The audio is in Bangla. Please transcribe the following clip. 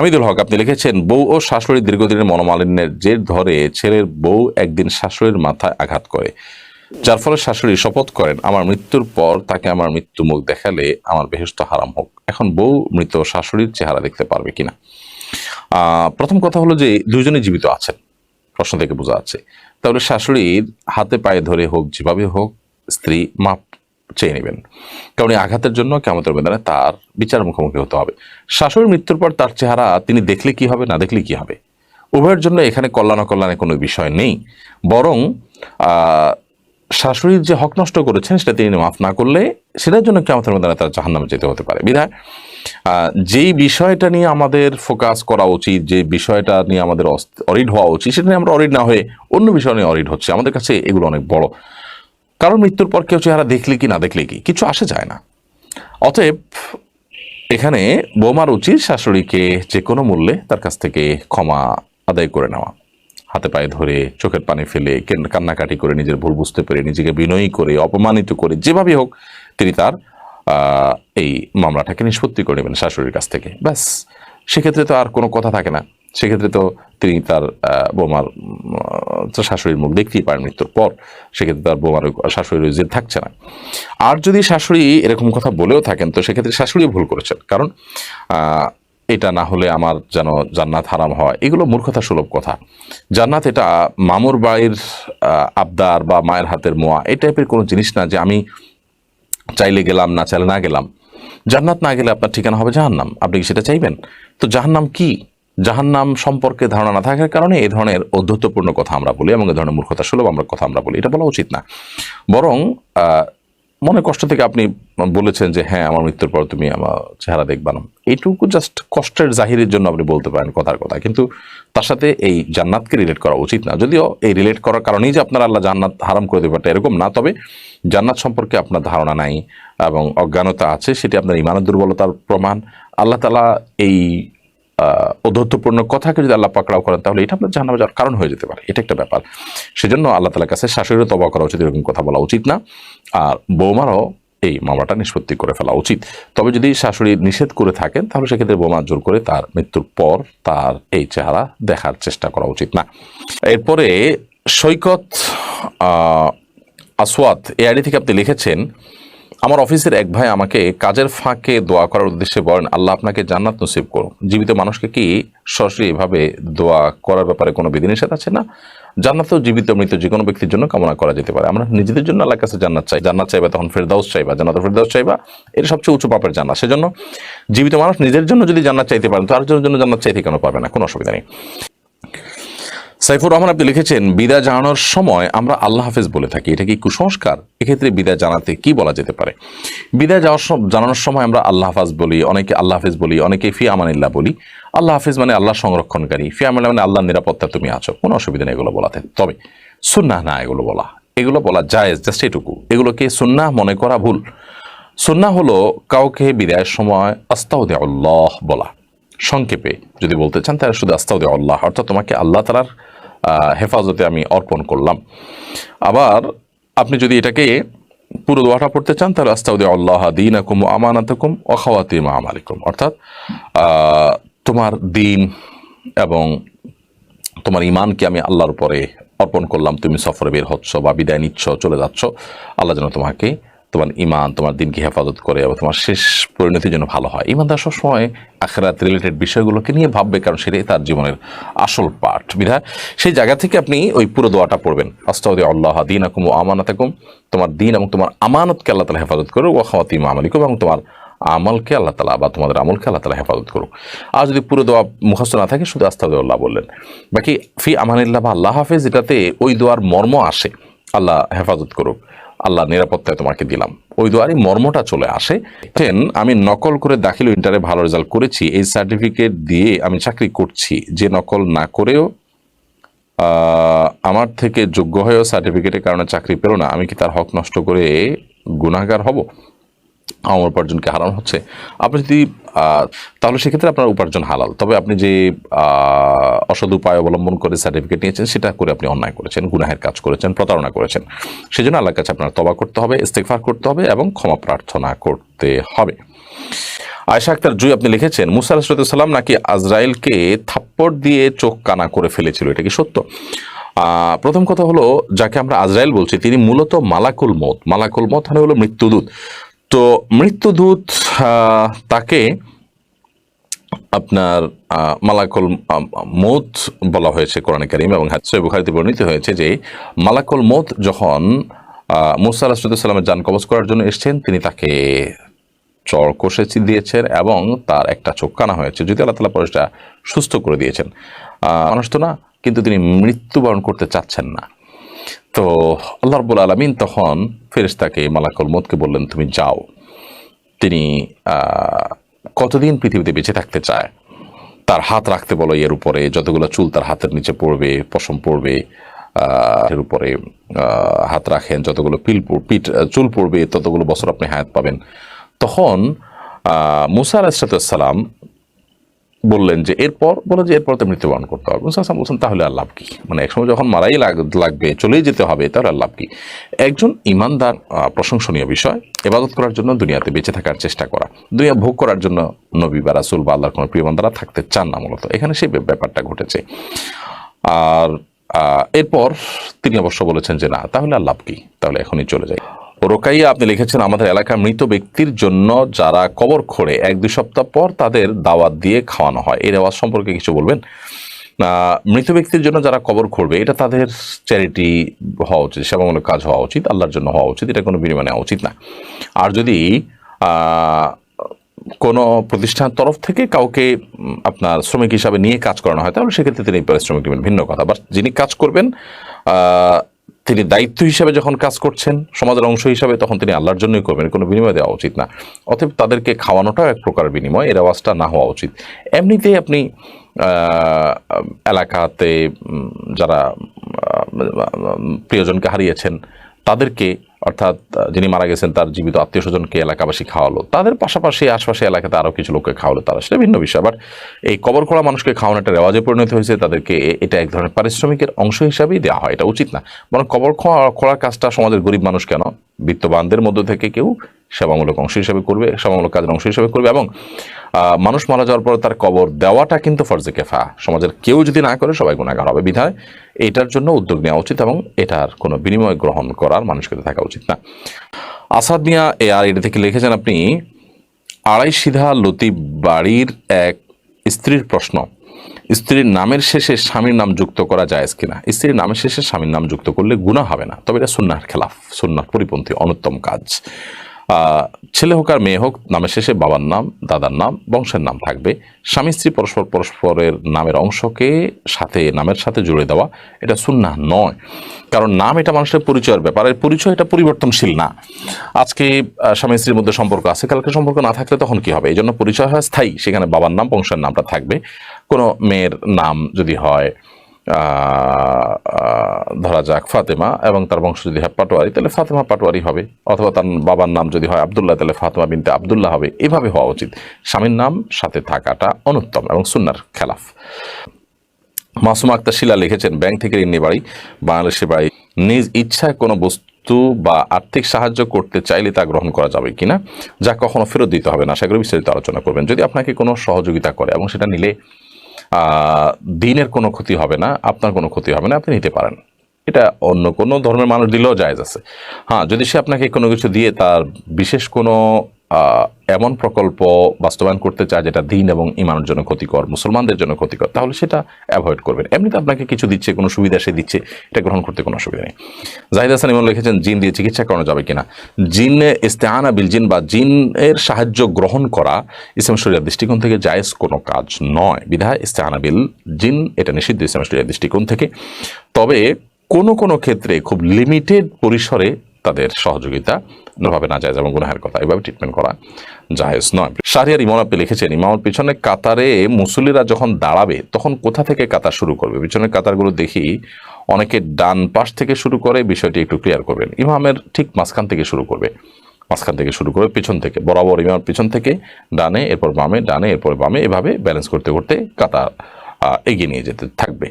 হামিদুল হক, আপনি লিখেছেন, বউ ও শাশুড়ি দীর্ঘদিনের মনোমালিন্যের জের ধরে ছেলের বউ একদিন শাশুড়ির মাথায় আঘাত করে। যার ফলে শাশুড়ি শপথ করেন, আমার মৃত্যুর পর তাকে আমার মৃত্যু মুখ দেখালে আমার বেহেস্ত হারাম হোক। এখন বউ মৃত শাশুড়ির চেহারা দেখতে পারবে কিনা? প্রথম কথা হলো যে দুজনে জীবিত আছেন, প্রশ্ন থেকে বোঝা যাচ্ছে। তাহলে শাশুড়ির হাতে পায়ে ধরে হোক, যেভাবে হোক, স্ত্রী মাপ চেয়ে নেবেন। কারণ এই আঘাতের জন্য কেমতের বেদনে তার বিচার মুখোমুখি হতে হবে। শাশুড়ির মৃত্যুর পর তার চেহারা তিনি দেখলে কি হবে না দেখলে কি হবে? উভয়ের জন্য এখানে কল্যাণ অকল্যাণের কোনো বিষয় নেই। বরং শাশুড়ির যে হক নষ্ট করেছেন সেটা তিনি মাফ না করলে সেটার জন্য কেমতের মধ্যে তার জাহান্নামে যেতে হতে পারে। বিধায় যেই বিষয়টা নিয়ে আমাদের ফোকাস করা উচিত, যে বিষয়টা নিয়ে আমাদের অরিড হওয়া উচিত, সেটা নিয়ে আমরা অরিড না হয়ে অন্য বিষয় নিয়ে অরিড হচ্ছে। আমাদের কাছে এগুলো অনেক বড়। কারণ মৃত্যুর পর কেউ চেহারা দেখলে কি, না দেখলে কি? কিছু আসে যায় না। অতএব এখানে বৌমার উচিত শাশুড়িকে যে কোনো মূল্যে তার কাছ থেকে ক্ষমা আদায় করে নেওয়া। হাতে পায়ে ধরে চোখের পানি ফেলে কান্নাকাটি করে নিজের ভুল বুঝতে পেরে নিজেকে বিনয়ী করে, অপমানিত করে যেভাবে হোক তিনি তার এই মামলাটাকে নিষ্পত্তি করে নেবেন শাশুড়ির কাছ থেকে। ব্যাস, সেক্ষেত্রে তো আর কোনো কথা থাকে না। সেক্ষেত্রে তো তিনি তার বোমার শাশুড়ির মুখ দেখতেই পারেন মৃত্যুর পর, সেক্ষেত্রে তার বোমার শাশুড়ির জেদ থাকছে না। আর যদি শাশুড়ি এরকম কথা বলেও থাকেন, তো সেক্ষেত্রে শাশুড়ি ভুল করেছেন। কারণ এটা না হলে আমার যেন জান্নাত হারাম হয়, এগুলো মূর্খতা সুলভ কথা। জান্নাত এটা মামুর বাড়ির আবদার বা মায়ের হাতের মোয়া, এই টাইপের কোনো জিনিস না যে আমি চাইলে গেলাম, না চাইলে না গেলাম। জান্নাত না গেলে আপনার ঠিকানা হবে জাহান্নাম। আপনি কি সেটা চাইবেন? তো জাহান্নাম কি? জাহান্নাম সম্পর্কে ধারণা না থাকার কারণে এই ধরনের অধ্যত্বপূর্ণ কথা আমরা বলি এবং এই ধরনের মূর্খতা সুলভ আমরা কথা আমরা বলি। এটা বলা উচিত না। বরং মনে কষ্ট থেকে আপনি বলেছেন যে হ্যাঁ আমার মৃত্যুর পর তুমি আমার চেহারা দেখবা না। এইটুকু জাস্ট কষ্টের জাহিরের জন্য আপনি বলতে পারেন কথার কথা। কিন্তু তার সাথে এই জান্নাতকে রিলেট করা উচিত না। যদিও এই রিলেট করার কারণেই যে আপনার আল্লাহ জান্নাত হারাম করে দেবে এরকম না। তবে জান্নাত সম্পর্কে আপনার ধারণা নাই এবং অজ্ঞানতা আছে, সেটি আপনার ইমানের দুর্বলতার প্রমাণ। আল্লাহ তালা এই আহ, অধৈর্যপূর্ণ কথাকে যদি আল্লাহ পাকড়াও করেন তাহলে এটা আপনার জানাবে যাওয়ার কারণ হয়ে যেতে পারে। এটা একটা ব্যাপার। সেজন্য আল্লাহ তালার কাছে শাশুড়িরও তবা করা উচিত এরকম কথা বলা উচিত না। আর বৌমারও এই মামলাটা নিষ্পত্তি করে ফেলা উচিত। তবে যদি শাশুড়ি নিষেধ করে থাকেন তাহলে সেক্ষেত্রে বোমা জোর করে তার মৃত্যুর পর তার এই চেহারা দেখার চেষ্টা করা উচিত না। এরপরে সৈকত আসওয়াত এই আইডি থেকে আপনি লিখেছেন আমার অফিসের এক ভাই আমাকে কাজের ফাঁকে দোয়া করার উদ্দেশ্যে বলেন, আল্লাহ আপনাকে জান্নাত নসিব করুন জীবিত মানুষকে কি সরাসরি এভাবে দোয়া করার ব্যাপারে কোনো বিধিনিষেধ আছে? না, জান্নাতও জীবিত মৃত যে কোনো ব্যক্তির জন্য কামনা করা যেতে পারে। আমরা নিজেদের জন্য আল্লাহর কাছে জান্নাত চাই। জান্নাত চাইবা তখন ফেরদাউস চাইবা জান্নাত ফেরদাউস চাইবা এটা সবচেয়ে উঁচু পাপের জান্নাত। সেজন্য জীবিত মানুষ নিজের জন্য যদি জান্নাত চাইতে পারেন তো আরেকজনের জন্য জান্নাত চাইতে কেন পারবে না? কোনো অসুবিধা নেই। সাইফুর রহমান, আপনি লিখেছেন, বিদায় জানানোর সময় আমরা আল্লাহ হাফেজ বলে থাকি। এটা কি কুসংস্কার? এক্ষেত্রে বিদায় জানাতে কি বলা যেতে পারে? বিদায় যাওয়ার জানানোর সময় আমরা আল্লাহ হাফাজ বলি, অনেকে আল্লাহ হাফেজ বলি, অনেকে ফি আমানিল্লাহ বলি। আল্লাহ হাফেজ মানে আল্লাহ সংরক্ষণকারী ফি আমানিল্লাহ মানে আল্লাহ নিরাপত্তা তুমি আছো। কোনো অসুবিধা নেই এগুলো বলাতে। তবে সুন্নাহ না এগুলো বলা। এগুলো বলা জায়েজ, জাস্ট এটুকু। এগুলোকে সুন্নাহ মনে করা ভুল। সুন্নাহ হলো কাউকে বিদায়ের সময় আস্তাউদে আল্লাহ বলা। সংক্ষেপে যদি বলতে চান তাহলে শুধু আস্তাউদে আল্লাহ অর্থাৎ তোমাকে আল্লাহ তালার হেফাজতে আমি অর্পণ করলাম। আবার আপনি যদি এটাকে পুরো দোয়াটা পড়তে চান, তাহলে আস্তাউদে আল্লাহ দিন আকুম আমানাতকুম অখাওয়াতিম আমালিকুম। অর্থাৎ তোমার দিন এবং তোমার ইমানকে আমি আল্লাহর পরে অর্পণ করলাম। তুমি সফরে বের হচ্ছ বা বিদায় নিচ্ছ, চলে যাচ্ছ। আল্লাহ যেন তোমাকে তোমার ইমান তোমার দিনকে হেফাজত করে এবং তোমার শেষ পরিণতি যেন ভালো হয়। ইমানদার সবসময় আখেরাত রিলেটেড বিষয়গুলোকে নিয়ে ভাববে, কারণ সেটাই তার জীবনের আসল পাঠ বিধায়, সেই জায়গা থেকে আপনি ওই পুরো দোয়াটা পড়বেন। আস্তাউদ্দি আল্লাহ দিন আকুম ও আমানাতাকুম। তোমার দিন এবং তোমার আমানতকে আল্লাহ তালা হেফাজত করো ও খাওয়াতিম আমালিকুম এবং তোমার আমলকে আল্লাহ তালা বা তোমাদের আমলকে আল্লাহ তালা হেফাজত করুক। আর যদি পুরো দোয়া মুখস্থ না থাকে, শুধু আস্তাউদ্দাহ বললেন। বাকি, ফি আমানিল্লাহ বা আল্লাহ হাফেজ, এটাতে ওই দোয়ার মর্ম আসে। আল্লাহ হেফাজত করুক। আল্লাহ নিরাপত্তায় তোমাকে দিলাম। ওই দোয়ারই মর্মটা চলে আসে। আমি নকল করে দাখিল ইন্টারে ভালো রেজাল্ট করেছি, এই সার্টিফিকেট দিয়ে আমি চাকরি করছি। যে নকল না করেও আমার থেকে যোগ্য হয়েও সার্টিফিকেটের কারণে চাকরি পেল না। আমি কি তার হক নষ্ট করে গুণাগার হব? আমার উপার্জনকে হারানো হচ্ছে, আপনি যদি তাহলে সেক্ষেত্রে আপনার উপার্জন হালাল। তবে আপনি যে অসৎ উপায় অবলম্বন করে সার্টিফিকেট নিয়েছেন, সেটা করে আপনি অন্যায় করেছেন, গুনাহের কাজ করেছেন, প্রতারণা করেছেন। সেজন্য আল্লাহর কাছে আপনার তবা করতে হবে ইস্তেকফার করতে হবে এবং ক্ষমা প্রার্থনা করতে হবে। আয়সা আক্তার জুই, আপনি লিখেছেন, মুসা আলাহিসাল্লাম নাকি আজরাইলকে থাপ্পড় দিয়ে চোখ কানা করে ফেলেছিল, এটা কি সত্য? প্রথম কথা হলো, যাকে আমরা আজরাইল বলছি, তিনি মূলত মালাকুল মত মালাকুল মত মানে হলো মৃত্যুদূত। তো মৃত্যুদূত তাকে আপনার মালাকুল মৌত বলা হয়েছে কোরআন করিম এবং হাদিসে বুখারীতে বর্ণিত হয়েছে যে মালাকুল মৌত যখন মুসা আলাহিসাল্লামের যান কবজ করার জন্য এসেছেন, তিনি তাকে চর কষে দিয়েছেন এবং তার একটা চোখ কানা হয়েছে। যদি আল্লাহ তালা পরিসটা সুস্থ করে দিয়েছেন। মানুষ তো না, কিন্তু তিনি মৃত্যুবরণ করতে চাচ্ছেন না। তো আল্লাহ রব্বুল আলমিন তখন ফেরেশতাকে মালাকুল মতকে বললেন, তুমি যাও। তিনি কতদিন পৃথিবীতে বেঁচে থাকতে চায়? তার হাত রাখতে বলো এর উপরে, যতগুলো চুল তার হাতের নিচে পড়বে, পশম পড়বে এর উপরে হাত রাখেন, যতগুলো পিল পিঠ, চুল পড়বে, ততগুলো বছর আপনি হায়াত পাবেন। তখন মুসা আলাহিসাল্লাম বললেন যে এরপর, বলো যে এরপর তো মৃত্যুবরণ করতে হবে। মুসা আসলাম বলছেন তাহলে আর লাভ কি? মানে একসময় যখন মারাই লাগ- লাগবে, চলেই যেতে হবে, তাহলে আর লাভ কি? একজন ইমানদার প্রশংসনীয় বিষয় এবাদত করার জন্য দুনিয়াতে বেঁচে থাকার চেষ্টা করা। দুনিয়া ভোগ করার জন্য নবী বা রাসুল বা আল্লাহর কোনো প্রিয় বান্দারা থাকতে চান না মূলত। এখানে সেই ব্যাপারটা ঘটেছে। আর এরপর তিনি অবশ্য বলেছেন যে না, তাহলে আর লাভ কি? তাহলে এখনই চলে যাই। রোকাইয়া, আপনি লিখেছেন, আমাদের এলাকার মৃত ব্যক্তির জন্য যারা কবর খোঁড়ে, এক দুই সপ্তাহ পর তাদের দাওয়াত দিয়ে খাওয়ানো হয়। এই রেওয়াজ সম্পর্কে কিছু বলবেন? মৃত ব্যক্তির জন্য যারা কবর খুঁড়বে, এটা তাদের চ্যারিটি হওয়া উচিত, সেবামূলক কাজ হওয়া উচিত, আল্লাহর জন্য হওয়া উচিত, এটা কোনো বিনিময় নেওয়া উচিত না। আর যদি কোনো প্রতিষ্ঠান তরফ থেকে কাউকে আপনার শ্রমিক হিসাবে নিয়ে কাজ করানো হয়, তাহলে সেক্ষেত্রে তিনি পারিশ্রমিক দেবেন ভিন্ন কথা। বাট যিনি কাজ করবেন তিনি দায়িত্ব হিসাবে যখন কাজ করছেন, সমাজের অংশ হিসাবে তখন তিনি আল্লাহর জন্যই করবেন, কোনো বিনিময় দেওয়া উচিত না। অতএব তাদেরকে খাওয়ানোটাও এক প্রকার বিনিময়, এর আওয়াজটা না হওয়া উচিত। এমনিতেই আপনি এলাকাতে যারা প্রিয়জনকে হারিয়েছেন, তাদেরকে অর্থাৎ যিনি মারা গেছেন তার জীবিত আত্মীয় স্বজনকে এলাকাবাসী খাওয়ালো। তাদের পাশাপাশি আশপাশে এলাকাতে আরও কিছু লোককে খাওয়ালো, তারা সেটা ভিন্ন বিষয়। আবার এই কবর খোলা মানুষকে খাওয়ানো একটা রেওয়াজে পরিণত হয়েছে, তাদেরকে এটা এক ধরনের পারিশ্রমিকের অংশ হিসাবেই দেওয়া হয়, এটা উচিত না। বরং কবর খোলা- খোলার কাজটা সমাজের গরিব মানুষ কেন? বিত্তবানদের মধ্য থেকে কেউ সেবামূলক অংশ হিসাবে করবে, সেবামূলক কাজের অংশ হিসাবে করবে এবং মানুষ মারা যাওয়ার পর তার কবর দেওয়াটা কিন্তু ফরজে কেফা। সমাজের কেউ যদি না করে সবাই গুণাগার হবে। বিধায় এটার জন্য উদ্যোগ নেওয়া উচিত এবং এটার কোনো বিনিময় গ্রহণ করার মানুষকে থাকা উচিত না। আসাদ মিয়া এ আর এটা থেকে লিখেছেন আপনি, আড়াই সিধা লতিফ বাড়ির এক স্ত্রীর প্রশ্ন স্ত্রীর নামের শেষে স্বামীর নাম যুক্ত করা যায় কিনা? স্ত্রীর নামের শেষে স্বামীর নাম যুক্ত করলে গুণা হবে না। তবে এটা সুন্নার খেলাফ সুন্নার পরিপন্থী অনুত্তম কাজ। ছেলে হোক আর মেয়ে হোক, নামের শেষে বাবার নাম, দাদার নাম, বংশের নাম থাকবে। স্বামী স্ত্রী পরস্পর পরস্পরের নামের অংশকে সাথে, নামের সাথে জুড়ে দেওয়া, এটা সুন্না নয়। কারণ নাম এটা মানুষের পরিচয়ের ব্যাপার। আর পরিচয় এটা পরিবর্তনশীল না। আজকে স্বামী স্ত্রীর মধ্যে সম্পর্ক আছে, কালকে সম্পর্ক না থাকলে তখন কি হবে? এই জন্য পরিচয় হয় স্থায়ী। সেখানে বাবার নাম, বংশের নামটা থাকবে। কোনো মেয়ের নাম যদি হয় ধরা যাক ফাতেমা এবং তার বংশ যদি হয় পাটোয়ারি, তাহলে ফাতেমা পাটোয়ারি হবে। অথবা তার বাবার নাম যদি হয় আবদুল্লাহ, তাহলে ফাতেমা বিনতে আবদুল্লাহ হবে। এভাবে হওয়া উচিত। স্বামীর নাম, সাথে থাকাটা অনুত্তম এবং সুন্নার খেলাফ। মাসুমা আক্তার শিলা লিখেছেন, ব্যাংক থেকে ঋণ বাড়ি বাংলাদেশে বাড়ি নিজ ইচ্ছায় কোনো বস্তু বা আর্থিক সাহায্য করতে চাইলে তা গ্রহণ করা যাবে কিনা, যা কখনো ফেরত দিতে হবে না? সেগুলো বিস্তারিত আলোচনা করবেন। যদি আপনাকে কোনো সহযোগিতা করে এবং সেটা নিলে দিনের কোনো ক্ষতি হবে না, আপনার কোনো ক্ষতি হবে না, আপনি নিতে পারেন। এটা অন্য কোনো ধর্মের মানুষ দিলেও জায়েজ আছে। হ্যাঁ যদি সে আপনাকে কোনো কিছু দিয়ে তার বিশেষ কোনো এমন প্রকল্প বাস্তবায়ন করতে চায় যেটা দিন এবং ইমানের জন্য ক্ষতিকর, মুসলমানদের জন্য ক্ষতিকর, তাহলে সেটা অ্যাভয়েড করবেন। এমনিতে আপনাকে কিছু দিচ্ছে, কোনো সুবিধা সে দিচ্ছে, এটা গ্রহণ করতে কোনো অসুবিধা নেই। জাহিদ হাসান ইমন লিখেছেন, জিন দিয়ে চিকিৎসা করানো যাবে কিনা? জিন ইস্তেহানা বিল জিন বা জিনের সাহায্য গ্রহণ করা ইসলাম শরিয়ার দৃষ্টিকোণ থেকে জায়েজ কোনো কাজ নয়। বিধায় ইস্তেহানা বিল জিন, এটা নিষিদ্ধ ইসলাম শরিয়ার দৃষ্টিকোণ থেকে। তবে কোনো কোনো ক্ষেত্রে খুব লিমিটেড পরিসরে তাদের সহযোগিতা ভাবে না যায় যেমন গুনাহের কথা এভাবে ট্রিটমেন্ট করা জায়েজ নয়। শাহরিয়ার ইমাম আপনি লিখেছেন, ইমামের পিছনে কাতারে মুসল্লিরা যখন দাঁড়াবে, তখন কোথা থেকে কাতার শুরু করবে? পিছনের কাতারগুলো দেখি অনেকে ডান পাশ থেকে শুরু করে বিষয়টি একটু ক্লিয়ার করবেন। ইমামের ঠিক মাঝখান থেকে শুরু করবে, মাঝখান থেকে শুরু করে পিছন থেকে, বরাবর ইমামের পিছন থেকে, ডানে, এরপর বামে, ডানে, এরপর বামে, এভাবে ব্যালেন্স করতে করতে কাতার এগিয়ে নিয়ে যেতে থাকবে।